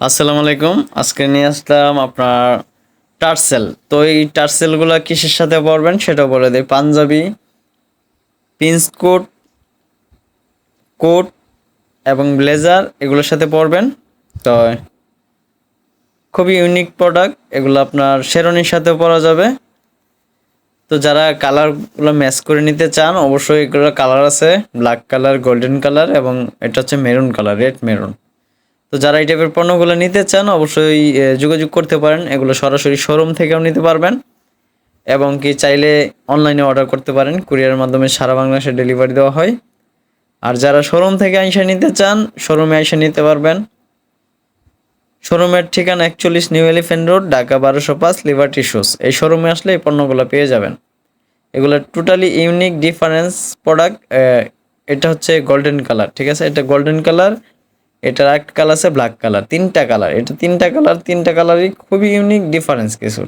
আসসালামু আলাইকুম। আজকে নিয়ে আসলাম আপনার টার্সেল। তো এই টার্সেলগুলো কিসের সাথে পরবেন সেটা বলে দিই। পাঞ্জাবি পিন্স কোট কোট এবং ব্লেজার এগুলোর সাথে পরবেন। তো খুবই ইউনিক প্রোডাক্ট এগুলো আপনার শেরনির সাথে পরা যাবে। তো যারা কালারগুলো ম্যাচ করে নিতে চান, অবশ্যই এগুলো কালার আছে। ব্ল্যাক কালার গোল্ডেন কালার এবং এটা হচ্ছে মেরুন কালার রেড মেরুন তো যারা এই টাইপের পণ্যগুলো নিতে চান, অবশ্যই যোগাযোগ করতে পারেন। এগুলো সরাসরি শোরুম থেকেও নিতে পারবেন। এবং কি চাইলে অনলাইনে অর্ডার করতে পারেন। কুরিয়ারের মাধ্যমে সারা বাংলাদেশে ডেলিভারি দেওয়া হয়। আর যারা শোরুম থেকে আইসা নিতে চান শোরুমে আইসা নিতে পারবেন। শোরুমের ঠিকানা একচল্লিশ নিউ এলিফেন্ট রোড ঢাকা বারোশো পাঁচ লিবার্টি শুজ এই শোরুমে আসলে এই পণ্যগুলো পেয়ে যাবেন। এগুলো টোটালি ইউনিক ডিফারেন্স প্রোডাক্ট এটা হচ্ছে গোল্ডেন কালার ঠিক আছে? এটা গোল্ডেন কালার এটার একটা কালার আছে ব্ল্যাক কালার তিনটা কালার এটা তিনটা কালার তিনটা কালারই খুবই ইউনিক ডিফারেন্স কিছু।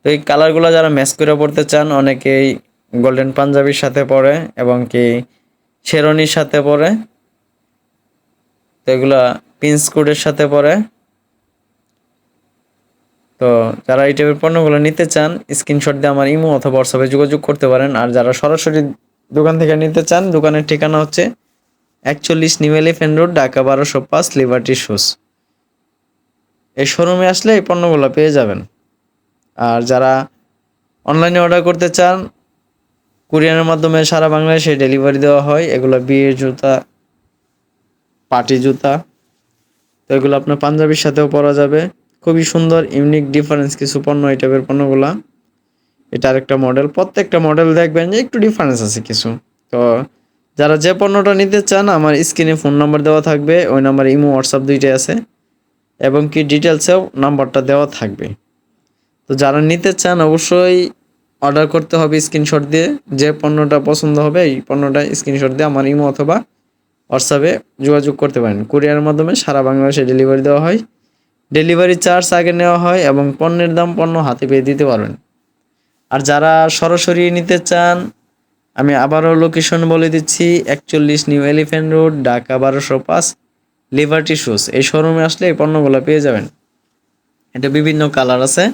তো এই কালারগুলো যারা ম্যাচ করে পড়তে চান, অনেকেই গোল্ডেন পাঞ্জাবির সাথে পরে এবং কি শেরনির সাথে পরে তো এগুলা পিন্স কোডের সাথে পরে তো যারা এই টাইপের পণ্যগুলো নিতে চান স্ক্রিনশট দিয়ে আমার ইমো অথবা হোয়াটসঅ্যাপে যোগাযোগ করতে পারেন। আর যারা সরাসরি দোকান থেকে নিতে চান, দোকানের ঠিকানা হচ্ছে একচল্লিশ নিউ এলিফেন্ট রোড ঢাকা বারোশো পাঁচ, লিবার্টি শুজ এই শোরুমে আসলে এই পণ্যগুলো পেয়ে যাবেন। আর যারা অনলাইনে অর্ডার করতে চান, কুরিয়ারের মাধ্যমে সারা বাংলাদেশে ডেলিভারি দেওয়া হয়। এগুলো বিয়ের জুতা, পার্টি জুতা, তো এগুলো আপনার পাঞ্জাবির সাথেও পরা যাবে। খুবই সুন্দর, ইউনিক, ডিফারেন্স কিছু পণ্য, এই টাইপের পণ্যগুলা। এটা আরেকটা মডেল। প্রত্যেকটা মডেল দেখবেন যে একটু ডিফারেন্স আছে কিছু। তো যারা যে পণ্যটা নিতে চান, আমার স্ক্রিনে ফোন নাম্বার দেওয়া থাকবে, ওই নাম্বার ইমো, হোয়াটসঅ্যাপ দুইটাই আছে, এবং কি ডিটেলসেও নাম্বারটা দেওয়া থাকবে। তো যারা নিতে চান, অবশ্যই অর্ডার করতে হবে স্ক্রিনশট দিয়ে, যে পণ্যটা পছন্দ হবে, এই পণ্যটা স্ক্রিনশট দিয়ে আমার ইমো অথবা হোয়াটসঅ্যাপে যোগাযোগ করতে পারেন। কুরিয়ারের মাধ্যমে সারা বাংলাদেশে ডেলিভারি দেওয়া হয়। ডেলিভারি চার্জ আগে নেওয়া হয় এবং পণ্যের দাম পণ্য হাতে পেয়ে দিতে পারবেন। আর যারা সরাসরি নিতে চান আমি আবারও লোকেশন বলে দিচ্ছি, একচল্লিশ নিউ এলিফ্যান্ট রোড ঢাকা বারোশো পাঁচ লিবার্টি শুজ এই শোরুমে আসলে এই পণ্যগুলো পেয়ে যাবেন। এটা বিভিন্ন কালার আছে।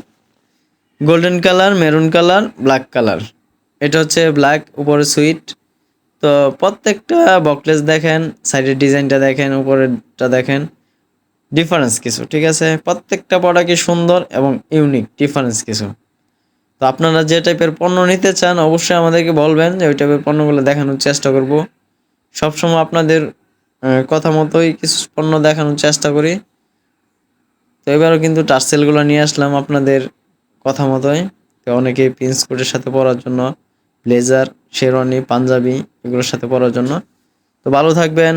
Golden colour maroon colour black colour এটা হচ্ছে ব্ল্যাক উপরে সুইট তো প্রত্যেকটা বকলেস দেখেন সাইডের ডিজাইনটা দেখেন, উপরেরটা দেখেন। ডিফারেন্স কিছু, ঠিক আছে? প্রত্যেকটা প্রোডাক্টই সুন্দর এবং ইউনিক ডিফারেন্স কিছু। তো আপনারা যে টাইপের পণ্য নিতে চান, অবশ্যই আমাদেরকে বলবেন যে ওই টাইপের পণ্যগুলো দেখানোর চেষ্টা করব। সবসময় আপনাদের কথা মতোই কিছু পণ্য দেখানোর চেষ্টা করি। তো এবারও কিন্তু টার্সেলগুলো নিয়ে আসলাম আপনাদের কথা মতোই। তো অনেকেই প্রিন্স কোটের সাথে পরার জন্য, ব্লেজার, শেরওয়ানি, পাঞ্জাবি এগুলোর সাথে পরার জন্য। তো ভালো থাকবেন।